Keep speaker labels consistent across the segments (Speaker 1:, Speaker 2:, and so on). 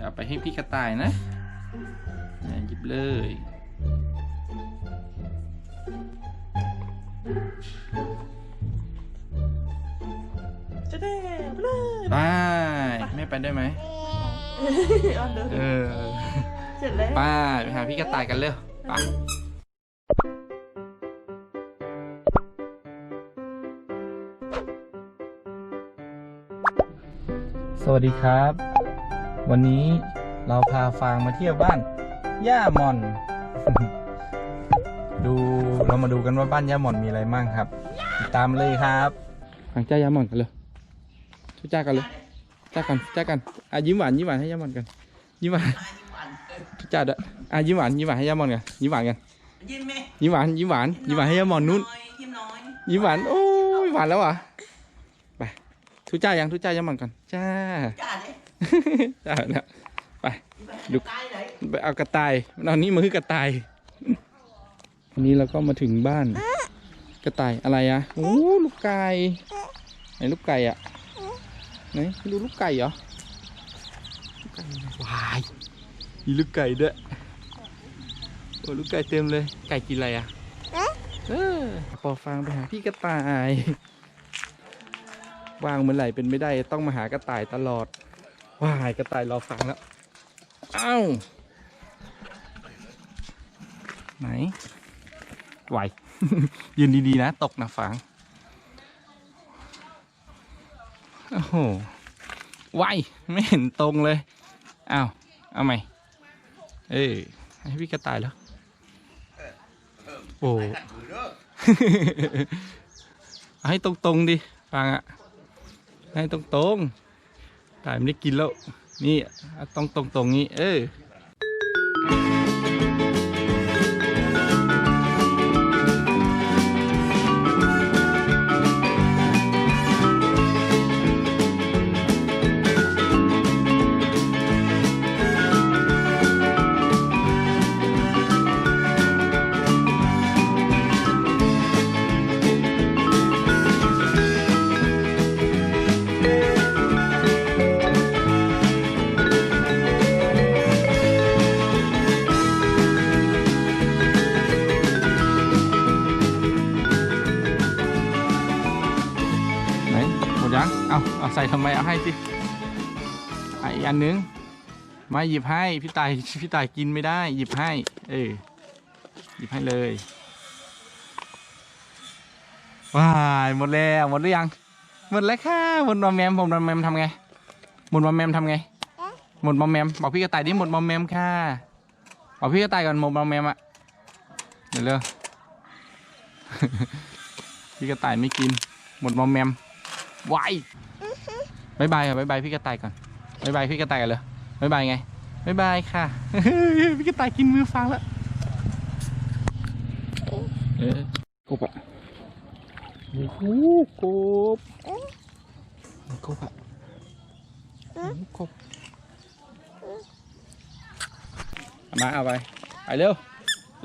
Speaker 1: จะเอาไปให้พี่กระต่ายนะอะหยิบเลย
Speaker 2: จะได้ไปเลย
Speaker 1: ไปแม่ไปได้ไหม
Speaker 2: เอาเดิน
Speaker 1: เออ
Speaker 2: เสร็จแล้ว
Speaker 1: ไปไปหาพี่กระต่ายกันเร็วไปสวัสดีครับ วันนี้เราพาฟางมาเที่ยวบ้านย่าหมอน ดูเรามาดูกันว่าบ้านย่าหมอนมีอะไรมั่งครับ ติดตามเลยครับฟังจ้าย่าหมอนกันเลยช่วยจ้ากันเลยจ้ากันจ้ากันอะยิ้มหวานยิ้มหวานให้ย่าหมอนกัน ยิ้มหวานช่วยจ้าด้วยอะยิ้มหวานยิ้มหวานให้ย่าหมอนกันยิ้มหวานกัน
Speaker 2: ยิ้มไหม
Speaker 1: ยิ้มหวานยิ้มหวานยิ้มหวานให้ย่าหมอนนู้น
Speaker 2: ยิ้มน้อย
Speaker 1: ยิ้มหวานโอ้ยหวานแล้วอะไปทุจ้ายังทุจ้าย่าหมอนก่อนจ้า
Speaker 2: จ้า ดิ
Speaker 1: จ้าแล้วไป
Speaker 2: ดูใกล้ไหน
Speaker 1: ไปเอากระต่ายเอานี้มือกระต่ายวันนี้เราก็มาถึงบ้าน กระต่ายอะไรอะโอ้ลูกไก่ไหนลูกไก่อะไหนดูลูกไก่เหรอลูกไก่วายมีลูกไก่ด้วยโอ้ลูกไก่เต็มเลย ไก่กินอะไรอะเออขอฟังไปหาพี่กระต่ายวางเมื่อไหร่เป็นไม่ได้ต้องมาหากระต่ายตลอด ว้ายกระต่ายรอฟังแล้วเอ้าไหน ไหว ยืนดี ๆ นะ ตกนะฟัง โอ้โหไหวไม่เห็นตรงเลย อ้าว เอาใหม่ เอ้ยให้พี่กระต่ายแล้ว โอ้ให้ตรงๆดิ ฟังอะให้ตรงๆ ตายไม่ได้กินแล้ว นี่ต้องตรงตรงนี้ เออ เอาเอาใส่ทำไมเอาให้สิอีกอันนึงมาหยิบให้พี่ตายพี่ตายกินไม่ได้ หยิบให้ เออหยิบให้เลยว้ายหมดแล้วหมดหรือยังหมดแล้วค่ะหมดมอมแมมหมดมอมแมมทำไงหมดมอมแมมทำไงหมดมอมแมมบอกพี่กระต่ายดิหมดมอมแมมค่ะบอกพี่กระต่ายก่อนหมดมอมแมมอะเดี๋ยวเร็วพี่กระต่ายไม่กินหมดมอมแมม วายบายบายค่ะบายบายพี่กระต่ายก่อนบายบายพี่กระต่ายกันเลยบายบายไงบายบายค่ะพี่กระต่ายกินมือฟังแล้วเออกบอะโอ้โหกบกบอะโอ้โหกบเอามาเอาไปไปเร็ว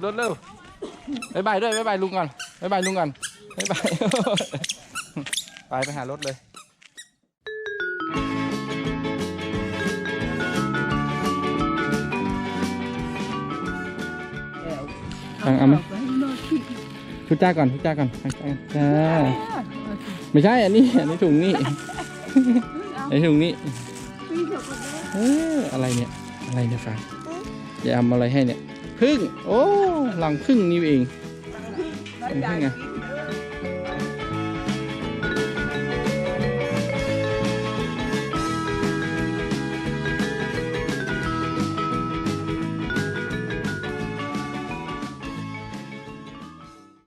Speaker 1: รถเร็วบายบายด้วยบายบายลุงก่อนบายบายลุงก่อนบายบาย ไปไปหารถเลยเอาเอาไหมทุจ้าก่อนทุจ้าก่อนทุจ้าก่อนจ้าไม่ใช่อันนี้อันนี้ถุงนี่อันนี้ถุงนี่เอออะไรเนี่ยอะไรเนี่ยฟ้าจะทำอะไรให้เนี่ยพึ่งโอ้หลังพึ่งนี่เอง
Speaker 2: แล้วยายกิน